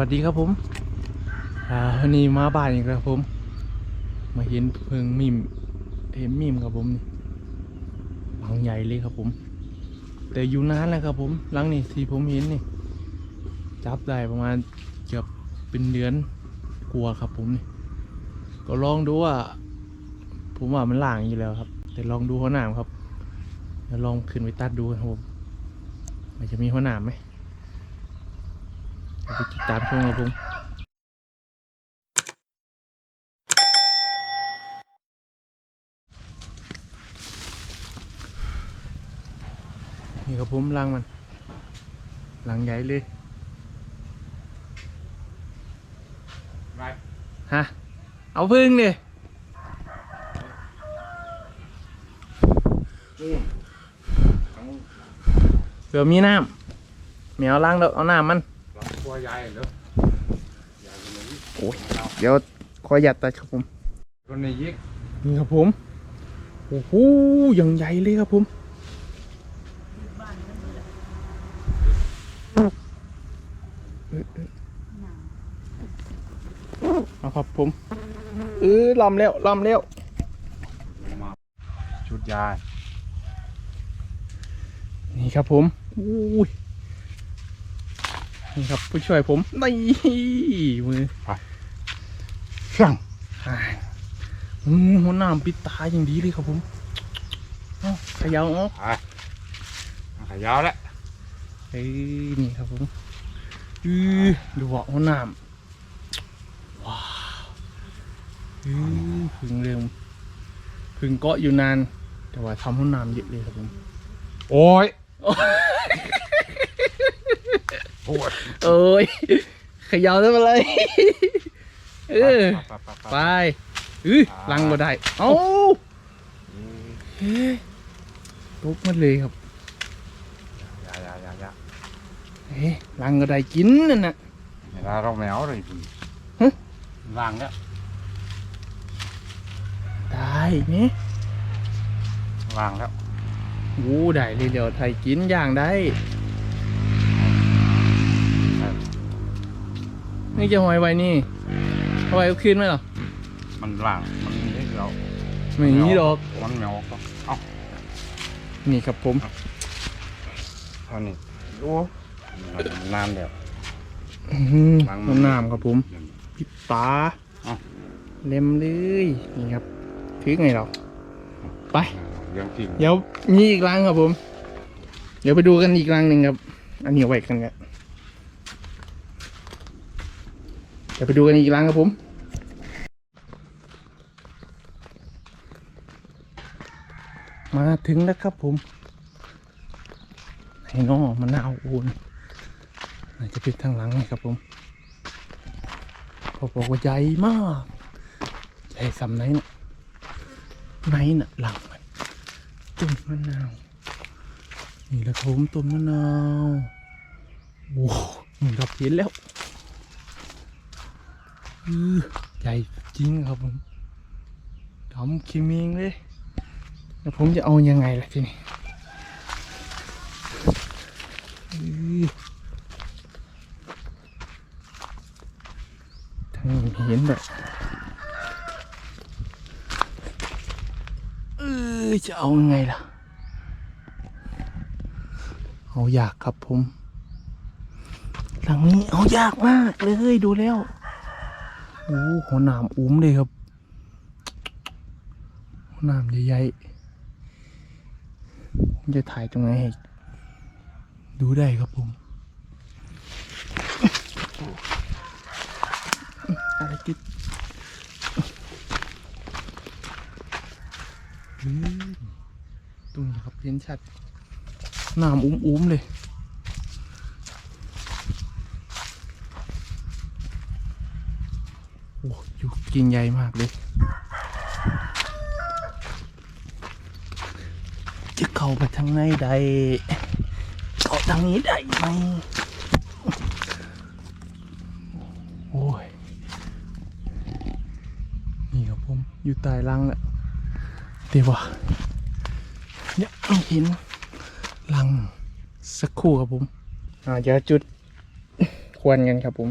วัสดีครับผมวันนี้มาบ้านอีกแล้วครับผม มาเห็นเพิงมิมเห็นมิมครับผมนี่หลังใหญ่เลยครับผม แต่อยู่นานแล้วครับผมหลังนี่ที่ผมเห็นนี่ จับได้ประมาณเกือบเป็นเดือนกลัวครับผมนี่ก็ลองดูว่า ผมว่ามันหลางอยู่แล้วครับ แต่ลองดูหัวหนามครับเดี๋ยวลองขึ้นไปตัดดูครับผมมันจะมีหัวหนามไหม ไปติดตามชมครับผมนี่ครับผมรังมันรังใหญ่เลยไปฮะ เอาพึ่งดินู่นทั้งเผื่อมีน้ำแมวล้างแล้วเอาน้ำมันห ลังครัวยายเหรอยายคนนี้โอ้ย เดี๋ยวขอหยัดตัดครับผม คนนี้ยิกนี่ครับผม โอ้โหอย่างใหญ่เลยครับผมเอาครับผม เออลำแล้วลำแล้วมาชุดยาย นี่ครับผม อุ้ย นี่ครับผู้ช่วยผมนี่มือช่างอ่าอืมหัวหน้ำปิดตาอย่างดีเลยครับผมเอาเขยาวออกไปขายาวแล้วเฮ้ยนี่ครับผมอือดูว่าหัวหน้ำว้าวอือพึ่งเร็วพึ่งเกาะอยู่นาน แต่ว่าทำหัวหน้ำเยอะเลยครับผม โอ้ย โอ้ยเอ้ยเขยาวได้มาเลยเออไปไปไปไปอือลังก็ได้เอ้าเฮ้ยตกมาเลยครับยายายายาเฮ้ยลังก็ได้กินนั่นน่ะเวลาเราแมวเลยคุณฮะล่างแล้วได้ไหมล่างแล้วโอ้ได้เลยเดี๋ยวไทยกินอย่างได้ นี่จะหอยไว้นี่เอาไว้เอาคืนไหมเหรอมันล่างมันนี่เราไม่มีดอกมันแมวก็เอ้านี่ครับผมเท่านี้โอ้นานแล้วอื้อหือล้างมือน้ำน้ำครับผมปิดตาเอ้าเล็มเลยนี่ครับถือไงเราไปเรื่องจริงเดี๋ยวมีอีกรังครับผม เดี๋ยวไปดูกันอีกรังหนึ่งครับ อันนี้เอาไว้กันครับ เดี๋ยวไปดูกันอีกรังครับผมมาถึงแล้วครับผมให้นองมะนาวอูนน่าจะเป็นทางหลังนี่ครับผมเขาบอกว่าใหญ่มากใหญ่สำไหนน่ะไหนน่ะหลังมันต้นมะนาว นี่แหละครับผมต้นมะนาว โอ้นี่ครับเห็นแล้ว ใหญ่จริงครับผมดำคิมิงเลย แล้วผมจะเอายังไงล่ะทีนี้อื้อทางเห็นแบบเออจะเอายังไงล่ะ เอายากครับผมหลังนี้เอายากมากเลยดูแล้ว โอ้หัวหนามอุ้มเลยครับหัวหนามใหญ่ๆผมจะถ่ายตรงไหนให้ดูได้ครับผมอะไรกิดตรงนี้ครับเห็นชัดหน้ำอุ้มๆเลย โอ้อยู่ กิ่งใหญ่มากเลยจะเข้าไปทางไหนได้เข้าทางนี้ได้ไหมโอ้ยนี่ครับผมอยู่ใต้รังแหล้วเดี๋ยวว่าเนี่ยเห็นลังสักครู่ครับผม อ่าเดี๋ยวจุดควนกันครับผม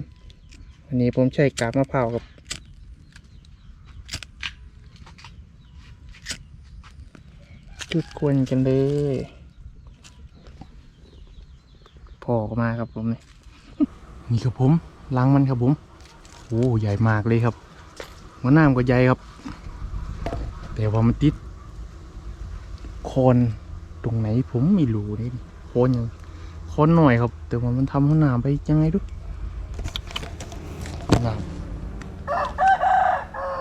อันนี้ผมใช้กาบมะพร้าวครับ จุดควนกันเลยพอกมาครับผมนี่นี่ครับผมล้างมันครับผมโอ้ใหญ่มากเลยครับหัวหน้ามก็ใหญ่ครับ แต่ว่ามันติดโคนตรงไหนผมไม่รู้เลยโคนยังโคนหน่อยครับ แต่ว่ามันทำหัวหน้ามไปยังไงดูหัวหน้าม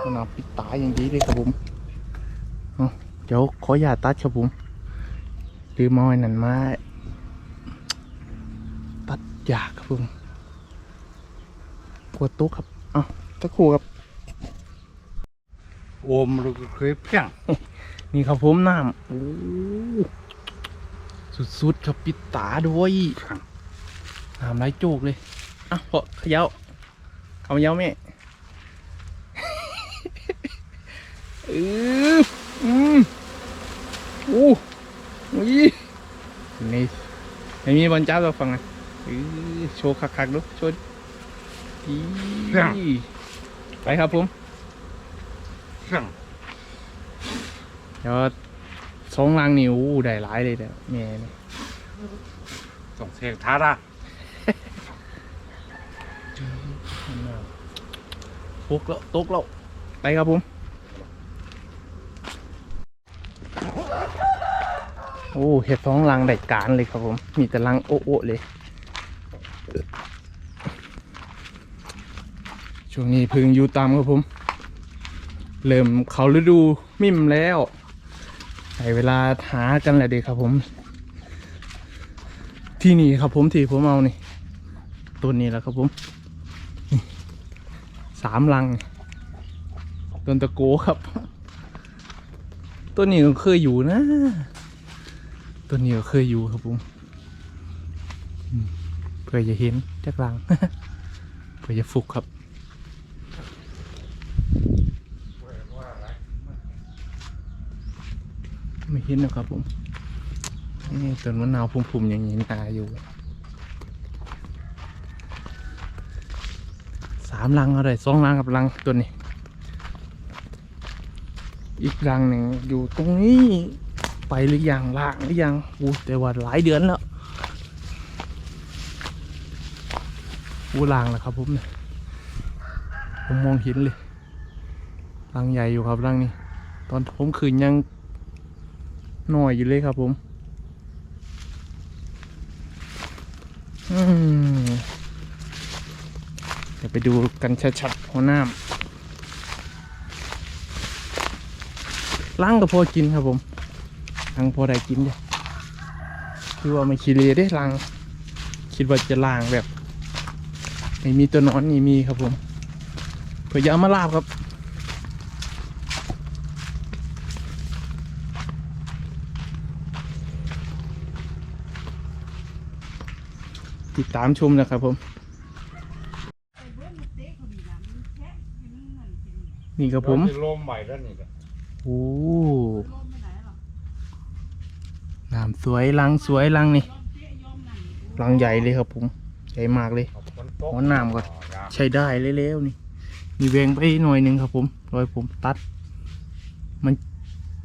หัวหน้ามปิดตายอย่างดีเลยครับผมเอา เดี๋ยวขออย่าตตัดครับผมลืมเอาไอ้นั่นมาตัดยากครับผมปวดตุ๊กครับเอ้าตะครู่ครับโอมเราก็เคยเพียงนี่ครับผมน้ำโอ้สุดๆครับปิดตาด้วยน้ำไหลโจกเลยอะพอเขย่าเอาเขย่าแม่เออ อืมโอ้ยนี่ไม่มีบอลจ้าเราฟังไงเออโชว์คักๆดูโชว์อีไปครับผมเพียงเดี๋ยวสองลังนี่โอ้ได้หลายเลยเด้อแม่นี่ส่งเสียงท้าละตกแล้วตกแล้วไปครับผม โอ้เห็ดสองลังได้การเลยครับผม มีแต่ลังโอะโอะเลยช่วงนี้พึ่งอยู่ตามครับผม เริ่มเขาฤดูมิ่มแล้วใช้เวลาหากันแหละเด็กครับผม ที่นี่ครับผมที่ผมเอานี่ต้นนี้แหละครับผมสามลังต้นตะโกครับต้นนี้ก็เคยอยู่นะ ต้นนี้ก็เคยอยู่ครับผมเพื่อจะเห็นจากลังเพื่อจะฟุกครับไม่เห็นนะครับผมนี่ต้นมะนาวพุ่มๆอย่างนี้ตาอยู่สามลังอะไรสองลังกับลังตัวนี้ อีกลังหนึ่งอยู่ตรงนี้ ไปหรือยังล่างหรือยังอู้แต่ว่าหลายเดือนแล้วอู้ลางแล้วครับผมเนี่ยผมมองเห็นเลยลังใหญ่อยู่ครับลังนี้ ตอนผมคืนยังหน่อยอยู่เลยครับผมเดี๋ยวไปดูกันชัดๆหัวหน้ำล้างก็พอกินครับผม ล้งพอได้กินเลยคือว่าไม่ขี้เลได้ล้างคิดว่าจะลางแบบไม่มีตัวนอนนี่มีครับผมเพื่อจะเอามาลาบครับติดตามชมนะครับผม นี่ครับผมลมใหม่แล้วนี่ก็โอ้ น้ำสวยลังสวยลังนี่ลังใหญ่เลยครับผมใหญ่มากเลยฝนตกหัวหน้ำก่อนใช้ได้เร็วๆนี่ มีแวงไปหน่อยหนึ่งครับผมรอยผมตัด มัน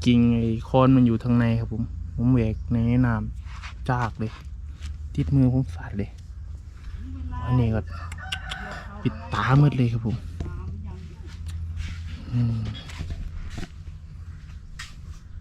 กิ่งไอ้คอนมันอยู่ทางในครับผม ผมแหวกในน้ำจากเลย ติดมือผมสาดเลยอันนี้ก็ปิดตามืดเลยครับผม อืม